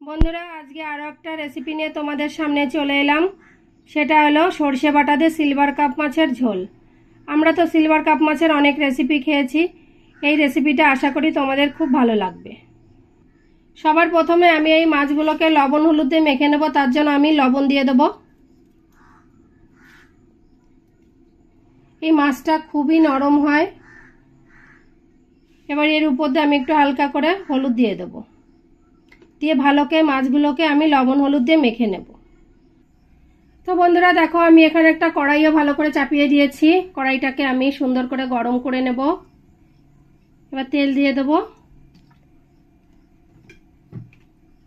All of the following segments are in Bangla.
বন্ধুরা, আজকে আরও একটা রেসিপি নিয়ে তোমাদের সামনে চলে এলাম। সেটা হলো সর্ষে বাটা দিয়ে সিলভার কাপ মাছের ঝোল। আমরা তো সিলভার কাপ মাছের অনেক রেসিপি খেয়েছি। এই রেসিপিটা আশা করি তোমাদের খুব ভালো লাগবে। সবার প্রথমে আমি এই মাছগুলোকে লবণ, হলুদ দিয়ে মেখে নেব। তার জন্য আমি লবণ দিয়ে দেবো। এই মাছটা খুবই নরম হয়। এবার এর উপর দিয়ে আমি একটু হালকা করে হলুদ দিয়ে দেবো। দিয়ে ভালো করে মাছগুলোকে আমি লবণ, হলুদ দিয়ে মেখে নেব। তো বন্ধুরা, দেখো, আমি এখানে একটা কড়াইও ভালো করে চাপিয়ে দিয়েছি। কড়াইটাকে আমি সুন্দর করে গরম করে নেব। এবার তেল দিয়ে দেব।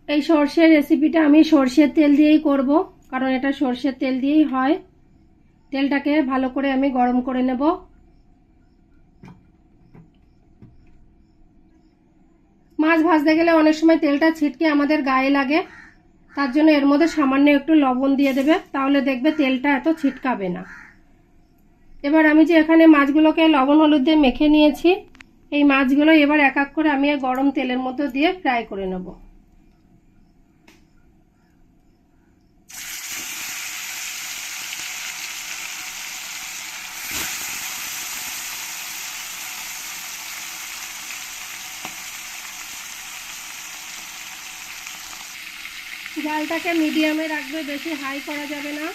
এই সর্ষের রেসিপিটা আমি সর্ষের তেল দিয়েই করব, কারণ এটা সর্ষের তেল দিয়েই হয়। তেলটাকে ভালো করে আমি গরম করে নেব। মাছ ভাজতে গেলে অনেক সময় তেলটা ছিটকে আমাদের গায়ে লাগে। তার জন্য এর মধ্যে সামান্য একটু লবণ দিয়ে দেবে, তাহলে দেখবে তেলটা এত ছিটকাবে না। এবার আমি যে এখানে মাছগুলোকে লবণ হলুদ দিয়ে মেখে নিয়েছি, এই মাছগুলো এবার এক এক করে আমি গরম তেলের মতো দিয়ে ফ্রাই করে নেব। জালটাকে মিডিয়ামে রাখবে, বেশি হাই করা যাবে না।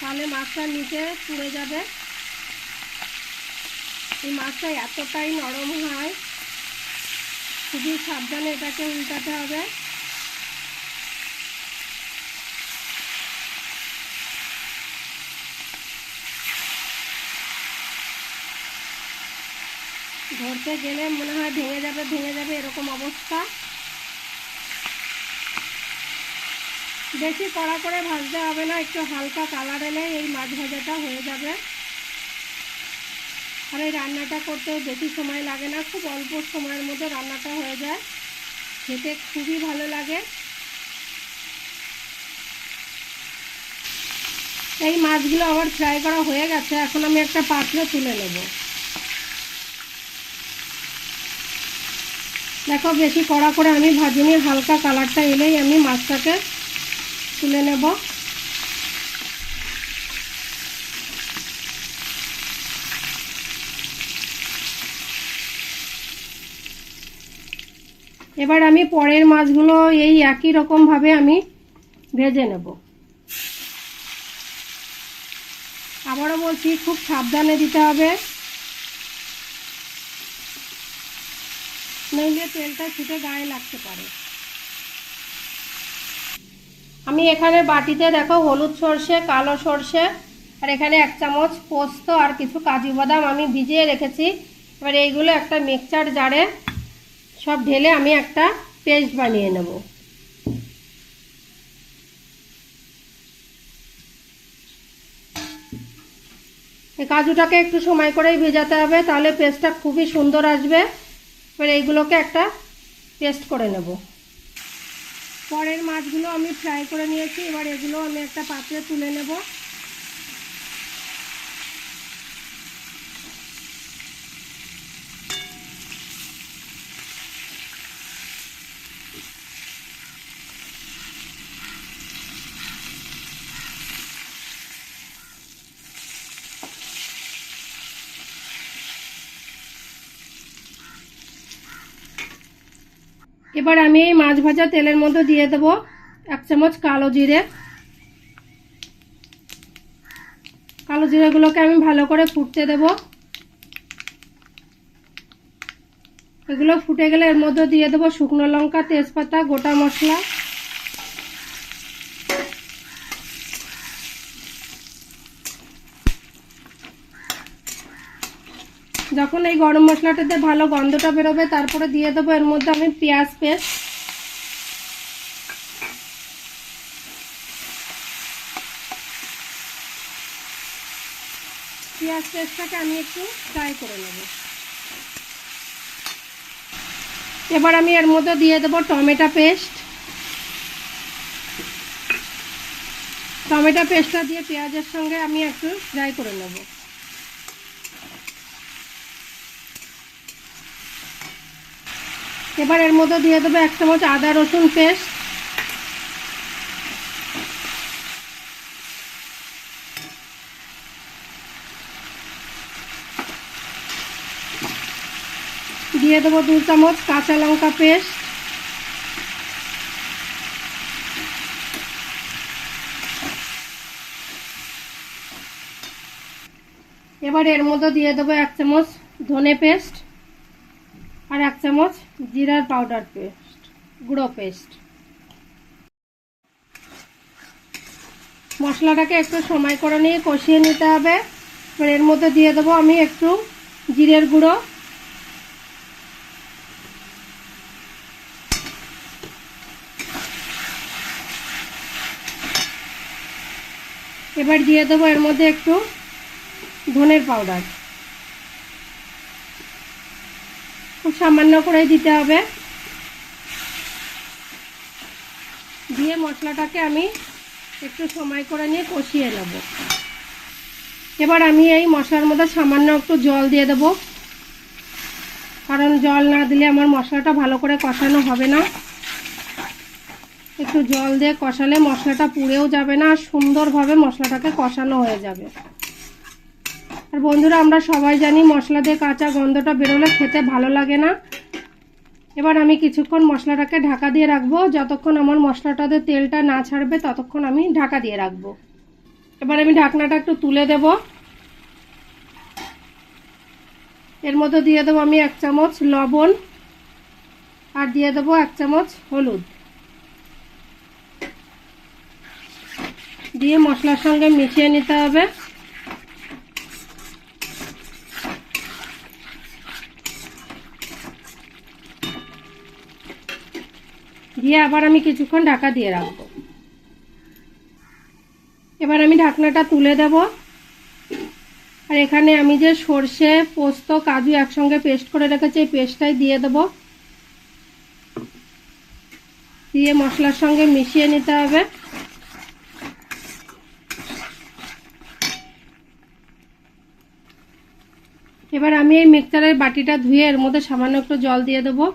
তাহলে মাছটা নিচে পুড়ে যাবে। এই মাছটা এতটাই নরম হয়, খুবই সাবধানে এটাকে উল্টাতে হবে। ধরতে গেলে মনে হয় ভেঙে যাবে ভেঙে যাবে এরকম অবস্থা। বেশি কড়া করে ভাজতে হবে না, একটু হালকা কালার এলে এই মাছ ভাজাটা হয়ে যাবে। আর এই রান্নাটা করতেও বেশি সময় লাগে না, খুব অল্প সময়ের মধ্যে রান্নাটা হয়ে যায়। খেতে খুবই ভালো লাগে। এই মাছগুলো আবার ফ্রাই করা হয়ে গেছে, এখন আমি একটা পাত্রে তুলে নেব। দেখো বেশি কড়া করে আমি ভাজিনি, হালকা কালারটা এলেই আমি মাছটাকে তুলে নেব। এবার আমি পরের মাছগুলো এই একই রকমভাবে আমি ভেজে নেব। আবারও বলছি, খুব সাবধানে দিতে হবে। নইলে তেলটা ছুটে গায়ে লাগতে পারে। আমি এখানে বাটিতে দেখো হলুদ সর্ষে, কালো সর্ষে, আর এখানে এক চামচ পোস্ত আর কিছু কাজু বাদাম আমি ভিজিয়ে রেখেছি। এবার এইগুলো একটা মিক্সচার জারে সব ঢেলে আমি একটা পেস্ট বানিয়ে নেব। এই কাজুটাকে একটু সময় করেই ভেজাতে হবে, তাহলে পেস্টটা খুবই সুন্দর আসবে। এবার এইগুলোকে একটা পেস্ট করে নেব। পরের মাছগুলো আমি ফ্রাই করে নিয়েছি। এবার এগুলো আমি একটা পাত্রে তুলে নেব। এবার আমি এই মাছ ভাজা তেলের মধ্যে দিয়ে দেব এক চামচ কালো জিরে। কালো জিরেগুলোকে আমি ভালো করে ফুটতে দেব। এগুলো ফুটে গেলে এর মধ্যে দিয়ে দেবো শুকনো লঙ্কা, তেজপাতা, গোটা মশলা। যখন এই গরম মশলাটাতে ভালো গন্ধটা বেরোবে, তারপরে দিয়ে দেবো এর মধ্যে আমি পেঁয়াজ পেস্ট। পেঁয়াজ পেস্টটাকে আমি একটু ফ্রাই করে নেব। এবার আমি এর মধ্যে দিয়ে দেবো টমেটো পেস্ট। টমেটো পেস্টটা দিয়ে পেঁয়াজের সঙ্গে আমি একটু ফ্রাই করে নেব। এবার এর মধ্যে দিয়ে দেবো এক চামচ আদা রসুন পেস্ট। দিয়ে দেবো দু চামচ কাঁচা লঙ্কা পেস্ট। এবার এর মধ্যে দিয়ে দেবো এক চামচ ধনে পেস্ট। আর এক চামচ জিরার পাউডার পেস্ট, গুঁড়ো পেস্ট। মশলাটাকে একটু সময় করে নিয়ে কষিয়ে নিতে হবে। এবার এর মধ্যে দিয়ে দেবো আমি একটু জিরের গুঁড়ো। এবার দিয়ে দেবো এর মধ্যে একটু ধনের পাউডার। খুব সামান্য করে দিতে হবে। দিয়ে মশলাটাকে আমি একটু সময় করে নিয়ে কষিয়ে নেব। এবার আমি এই মশলার মধ্যে সামান্য একটু জল দিয়ে দেব। কারণ জল না দিলে আমার মশলাটা ভালো করে কষানো হবে না। একটু জল দিয়ে কষালে মশলাটা পুড়েও যাবে না, আর সুন্দরভাবে মশলাটাকে কষানো হয়ে যাবে। আর বন্ধুরা, আমরা সবাই জানি মশলা দিয়ে কাঁচা গন্ধটা বেরোলে খেতে ভালো লাগে না। এবার আমি কিছুক্ষণ মশলাটাকে ঢাকা দিয়ে রাখব। যতক্ষণ আমার মশলাটাতে তেলটা না ছাড়বে, ততক্ষণ আমি ঢাকা দিয়ে রাখব। এবার আমি ঢাকনাটা একটু তুলে দেব। এর মধ্যে দিয়ে দেবো আমি এক চামচ লবণ আর দিয়ে দেবো এক চামচ হলুদ। দিয়ে মশলার সঙ্গে মিশিয়ে নিতে হবে। দিয়ে আবার আমি কিছুক্ষণ ঢাকা দিয়ে রাখব। এবার আমি ঢাকনাটা তুলে দেব। আর এখানে আমি যে সর্ষে, পোস্ত, কাজু একসঙ্গে পেস্ট করে রেখেছি, এই পেস্টটাই দিয়ে দেব। দিয়ে মশলার সঙ্গে মিশিয়ে নিতে হবে। এবার আমি এই মিক্সচারের বাটিটা ধুয়ে এর মধ্যে সামান্য একটু জল দিয়ে দেবো।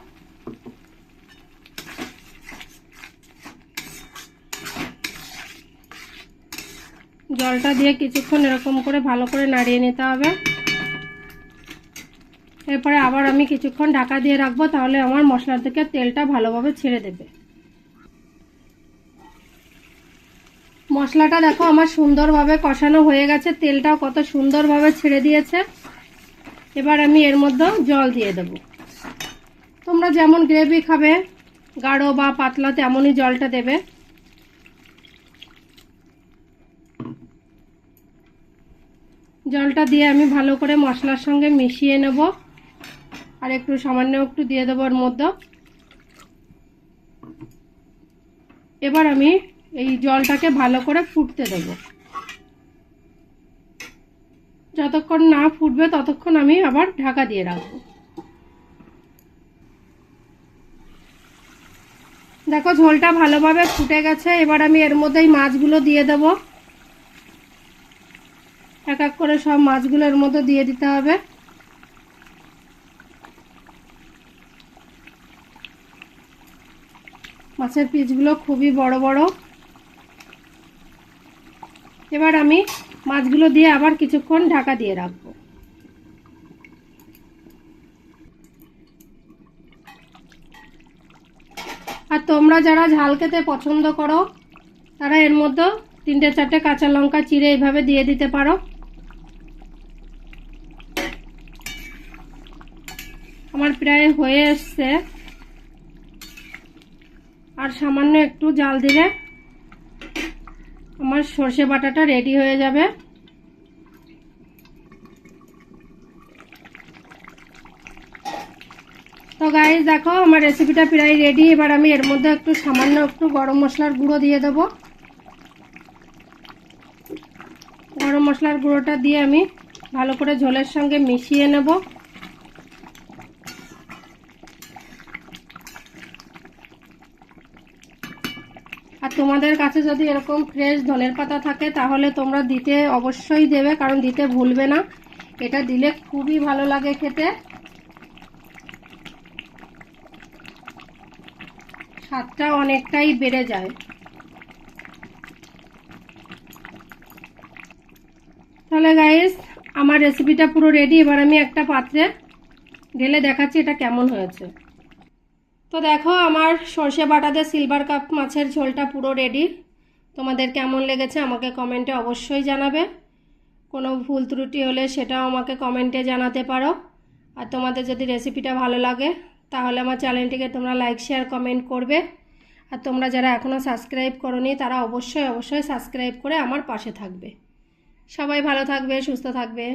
জলটা দিয়ে কিছুক্ষণ এরকম করে ভালো করে নাড়িয়ে নিতে হবে। এরপরে আবার আমি কিছুক্ষণ ঢাকা দিয়ে রাখব, তাহলে আমার মশলা থেকে তেলটা ভালোভাবে ছেড়ে দেবে। মশলাটা দেখো আমার সুন্দরভাবে কষানো হয়ে গেছে, তেলটাও কত সুন্দরভাবে ছেড়ে দিয়েছে। এবার আমি এর মধ্যে জল দিয়ে দেব। তোমরা যেমন গ্রেভি খাবে, গাঢ় বা পাতলা তেমনই জলটা দেবে। জলটা দিয়ে আমি ভালো করে মশলার সঙ্গে মিশিয়ে নেব। আর একটু সামান্য একটু দিয়ে দেবো ওর মধ্যে। এবার আমি এই জলটাকে ভালো করে ফুটতে দেব। যতক্ষণ না ফুটবে ততক্ষণ আমি আবার ঢাকা দিয়ে রাখব। দেখো ঝোলটা ভালোভাবে ফুটে গেছে। এবার আমি এর মধ্যেই মাছগুলো দিয়ে দেবো। এক এক করে সব মাছগুলো এর মধ্যে দিয়ে দিতে হবে। মাছের পিসগুলো খুবই বড় বড়। এবার আমি মাছগুলো দিয়ে আবার কিছুক্ষণ ঢাকা দিয়ে রাখব। আর তোমরা যারা ঝাল খেতে পছন্দ করো, তারা এর মধ্যে তিনটে চারটে কাঁচা লঙ্কা চিড়ে এইভাবে দিয়ে দিতে পারো। আমার প্রায় হয়ে এসছে। আর সামান্য একটু জাল দিলে আমার সর্ষে বাটাটা রেডি হয়ে যাবে। তো গাইজ দেখো আমার রেসিপিটা প্রায় রেডি এবার আমি এর মধ্যে একটু সামান্য একটু গরম মশলার গুঁড়ো দিয়ে দেবো। গরম মশলার গুঁড়োটা দিয়ে আমি ভালো করে ঝোলের সঙ্গে মিশিয়ে নেব। তোমাদের কাছে যদি এরকম ফ্রেশ ধনের পাতা থাকে, তাহলে তোমরা দিতে অবশ্যই দেবে, কারণ দিতে ভুলবে না। এটা দিলে খুবই ভালো লাগে খেতে। স্বাদটা অনেকটাই বেড়ে যায়। তাহলে গাইস আমার রেসিপিটা পুরো রেডি এবার আমি একটা পাত্রে ঢেলে দেখাচ্ছি এটা কেমন হয়েছে। তো দেখো, আমার সর্ষে বাটাতে সিলভার কাপ মাছের ঝোলটা পুরো রেডি তোমাদের কেমন লেগেছে আমাকে কমেন্টে অবশ্যই জানাবে। কোনো ভুল ত্রুটি হলে সেটাও আমাকে কমেন্টে জানাতে পারো। আর তোমাদের যদি রেসিপিটা ভালো লাগে, তাহলে আমার চ্যানেলটিকে তোমরা লাইক শেয়ার কমেন্ট করবে। আর তোমরা যারা এখনও সাবস্ক্রাইব করনি, তারা অবশ্যই অবশ্যই সাবস্ক্রাইব করে আমার পাশে থাকবে। সবাই ভালো থাকবে, সুস্থ থাকবে।